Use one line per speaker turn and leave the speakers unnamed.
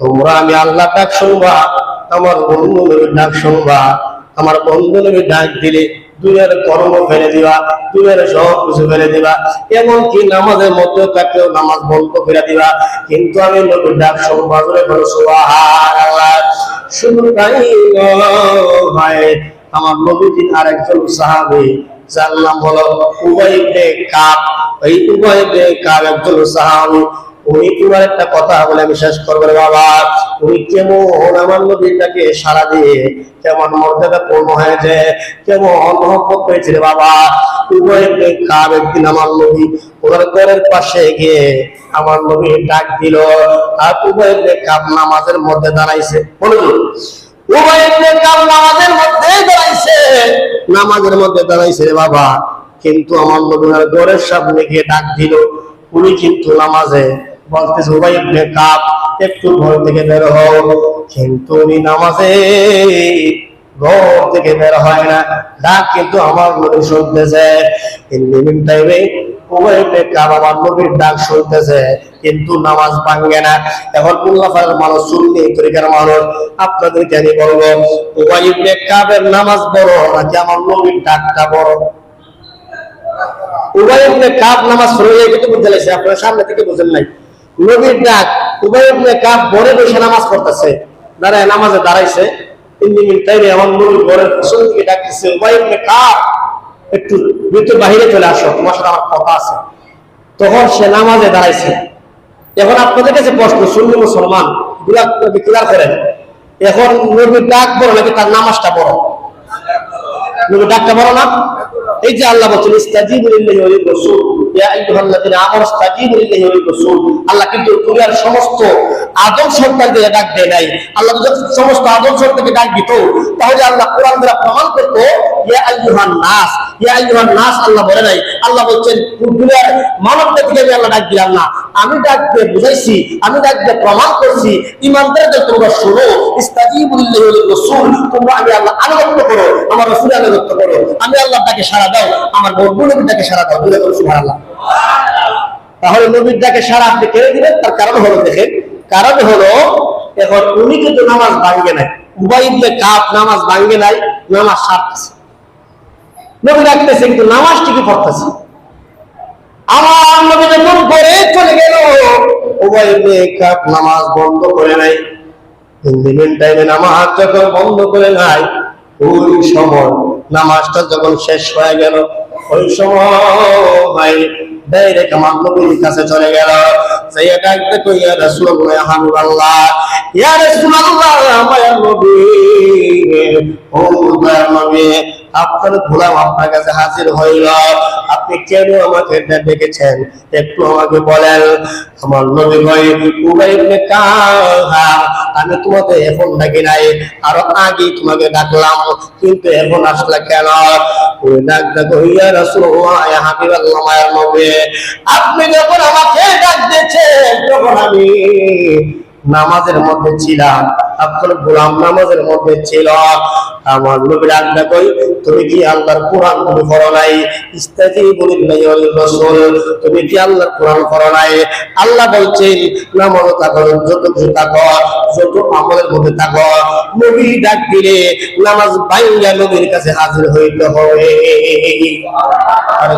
তোমরা আমি আল্লাহ ডাক শুনবা, আমার বন্ধু নবীর ডাক শুনবা, আমার বন্ধু নবীর ডাক দিলে দুনিয়ার কর্ম ফেলে দিবা, দুনিয়ার সব কিছু ফেলে দিবা, এমনকি নামাজের মধ্যে থাকলেও নামাজ বন্ধ করে দিবা। কিন্তু আমি নবীর ডাক শুনবা ধরে বলো তাই আমার নবীজির আরেকজন সাহাবী, যার নাম হলো এই একজন উনি একটা কথা বলে বাবা। কেমন মর্যাদা পূর্ণ হয়েছে, কেমন বাবা। উভয় কাব ওনার পাশে গিয়ে আমার ডাক আর উভয় কাব নামাজের মধ্যে দাঁড়াইছে। বলুন কাব নামাজের মধ্যে দাঁড়াইছে। নামাজের মধ্যে দাঁড়াইছে বাবা। কিন্তু আমার নবী ঘরের সামনে গিয়ে ডাক দিল। উনি কিন্তু নামাজে উবাই কাব একটু ঘর থেকে বের হও। কিন্তু উনি নামাজে ঘর থেকে বের হয় না। ডাক কিন্তু আমার নবী শুনতেছে। টাইমে উবাই এখন মানুষ মানুষ, আপনাদেরকে আমি বলব উবাই কাবের নামাজ বড় নাকি আমার নবীর ডাকটা বড় উভয় ইবনে নামাজ পড়ে যায় কিন্তু বুঝতে আপনারা সামনে থেকে বুঝেন নাই। নবীর ডাক উভয় ইবনে কাব বড়ে বসে নামাজ পড়তেছে। দাঁড়ায় নামাজে দাঁড়াইছে। তিন আমার পিছন ডাকতেছে একটু ভিতর বাহিরে চলে আসো, তোমার সাথে আমার কথা আছে। তখন সে নামাজে দাঁড়াইছে। এখন আপনাদের কাছে প্রশ্ন, সুন্নি মুসলমানগুলা ক্লিয়ার করেন? এখন নবীর ডাক বড় নাকি তার নামাজটা বড় নবীর ডাকটা বড় না? এই যে আল্লাহ বলছেন, ইস্তাজিবু লিল্লাহি প্রমাণ আল্লাহ আমি আল্লাহ বুঝাইছি, আমি ডাক প্রমাণ করছি ইমানদারদের তোমরা শোনো তোমরা আমি আল্লাহ আনুগত্য করো, আমার রাসূলের আনুগত্য করো। আমি আল্লাহ ডাকে সাড়া দাও, আমার বন্ধু নবীর ডাকে সাড়া দাও। সুবহানাল্লাহ। তাহলে নবীর ডাকে সাড়া আপনি কেড়ে দিবেন তার কারণ হলো দেখেন, কারণ হলো, এখন উনি কিন্তু নামাজ ভাঙ্গে নাই। উবাই কাপ নামাজ ভাঙ্গে নাই, নামাজ সারতেছে নবী ডাকতেছে কিন্তু নামাজ ঠিকই পড়তেছে। আমার নবী চলে করে সময় নামাজটা যখন শেষ হয়ে গেল ওই সময় কাছে চলে আপনার আপনার কাছে হাজির হইল। আপনি কেন আমাকে ডেকেছেন? একটু আমাকে বলেন। আমার নবী কই উবাই আমি তোমাকে এখন ডাকি নাই, আরও আগে তোমাকে ডাকলাম, কিন্তু এখন আসলে কেন? ওই ডাক ডাক যখন আমাকে ডাক তখন আমি নামাজের মধ্যে ছিলাম। আপনার গোলাম নামাজের মধ্যে ছিল। আমার নবীর তুমি কি আল্লাহর কোরআন তুমি নাই? লিল্লাহি ওয়াল রাসূল, তুমি কি আল্লাহর কোরআন নাই? আল্লাহ বলছেন, নামাজ যত কিছু যত আমলের মধ্যে থাকো নবী ডাক দিলে নামাজ বাইঙ্গা নবীর কাছে হাজির হইতে হবে। আর